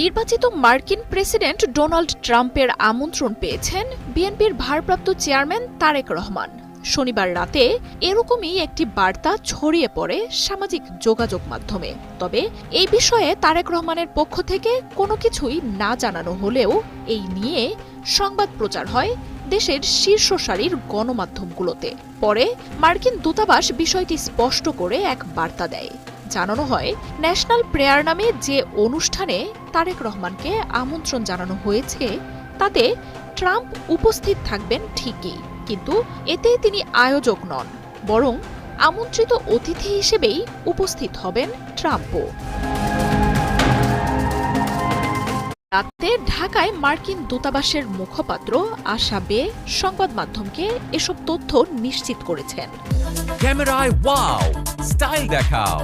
নির্বাচিত মার্কিন president Donald ট্রাম্পের আমন্ত্রণ পেয়েছেন বিএনপির ভারপ্রাপ্ত চেয়ারম্যান তারেক রহমান। শনিবার রাতে এরকমই একটি বার্তা ছড়িয়ে পড়ে সামাজিক যোগাযোগ মাধ্যমে। তবে এই বিষয়ে তারেক রহমানের পক্ষ থেকে কোনো কিছুই না জানানো হলেও এই নিয়ে সংবাদ প্রচার হয় দেশের শীর্ষ সারির গণমাধ্যমগুলোতে। পরে মার্কিন দূতাবাস বিষয়টি স্পষ্ট করে এক বার্তা দেয়। জানানো হয়, ন্যাশনাল প্রেয়ার নামে যে অনুষ্ঠানে তারেক রহমানকে আমন্ত্রণ জানানো হয়েছে, তাতে ট্রাম্প উপস্থিত থাকবেন ঠিকই, কিন্তু এতে তিনি আয়োজক নন, বরং আমন্ত্রিত অতিথি হিসেবেই উপস্থিত হবেন ট্রাম্পও। রাতে ঢাকায় মার্কিন দূতাবাসের মুখপাত্র আশা বে সংবাদ মাধ্যমকে এসব তথ্য নিশ্চিত করেছেন। ক্যামেরায়, ওয়াও! স্টাইল দেখাও!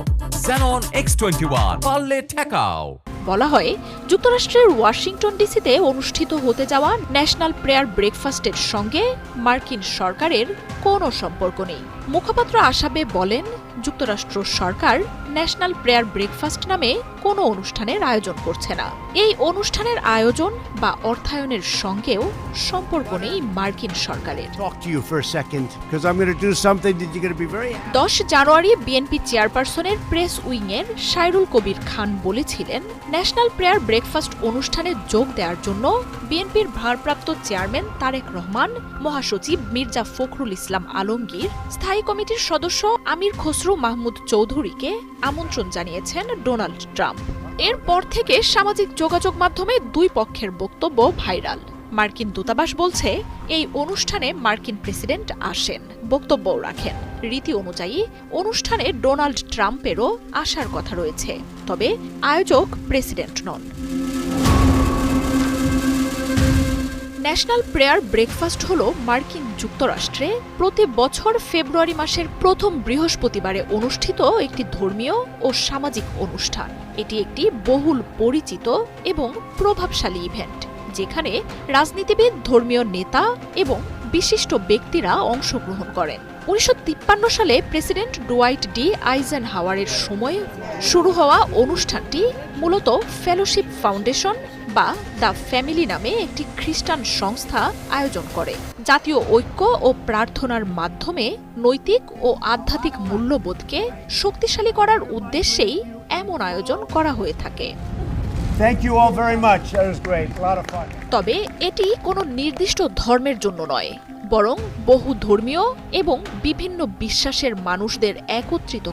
Xenon X21 পারলে ঠেকাও। বলা হয়, যুক্তরাষ্ট্রের ওয়াশিংটন ডিসিতে অনুষ্ঠিত হতে যাওয়া ন্যাশনাল প্রেয়ার ব্রেকফাস্টের সঙ্গে মার্কিন সরকারের কোনো সম্পর্ক নেই। মুখপাত্র আসাবে বলেন যুক্তরাষ্ট্র সরকার ন্যাশনাল প্রেয়ার ব্রেকফাস্ট নামে কোনো অনুষ্ঠানের আয়োজন করছে না এই অনুষ্ঠানের আয়োজন বা অর্থায়নের সঙ্গেও সম্পর্ক নেই মার্কিন সরকারের. দশ জানুয়ারি বিএনপি চেয়ারপারসনের প্রেস উইংয়ের সাইরুল কবির খান বলেছিলেন ন্যাশনাল প্রেয়ার ব্রেকফাস্ট অনুষ্ঠানে যোগ দেওয়ার জন্য বিএনপির ভারপ্রাপ্ত চেয়ারম্যান তারেক রহমান মহাসচিব মির্জা ফখরুল ইসলাম আলমগীর স্থায়ী কমিটির সদস্য আমির খসরু মাহমুদ চৌধুরীকে আমন্ত্রণ জানিয়েছেন ডোনাল্ড ট্রাম্প। এরপর থেকে সামাজিক যোগাযোগ মাধ্যমে দুই পক্ষের বক্তব্য ভাইরাল। মার্কিন দূতাবাস বলছে, এই অনুষ্ঠানে মার্কিন প্রেসিডেন্ট আসেন, বক্তব্যও রাখেন। রীতি অনুযায়ী, অনুষ্ঠানে ডোনাল্ড ট্রাম্পেরও আসার কথা রয়েছে, তবে আয়োজক প্রেসিডেন্ট নন। ন্যাশনাল প্রেয়ার ব্রেকফাস্ট হল মার্কিন যুক্তরাষ্ট্রে। প্রতি বছর ফেব্রুয়ারি মাসের প্রথম বৃহস্পতিবারে অনুষ্ঠিত একটি ধর্মীয় ও সামাজিক অনুষ্ঠান। এটি একটি বহুল পরিচিত এবং প্রভাবশালী ইভেন্ট, যেখানে রাজনীতিবিদ, ধর্মীয় নেতা এবং বিশিষ্ট ব্যক্তিরা অংশগ্রহণ করেন। উনিশশো তিপ্পান্ন সালে প্রেসিডেন্ট ডুয়াইট ডি আইজেন হাওয়ারের সময়ে শুরু হওয়া অনুষ্ঠানটি মূলত ফেলোশিপ ফাউন্ডেশন বা দ্য ফ্যামিলি নামে একটি খ্রিস্টান সংস্থা আয়োজন করে। জাতীয় ঐক্য ও প্রার্থনার মাধ্যমে নৈতিক ও আধ্যাত্মিক মূল্যবোধকে শক্তিশালী করার উদ্দেশ্যেই এমন আয়োজন করা হয়ে থাকে. তবে এটি কোনো নির্দিষ্ট ধর্মের জন্য নয় বরং বহু ধর্মীয় এবং বিভিন্ন বিশ্বাসের মানুষদের একত্রিত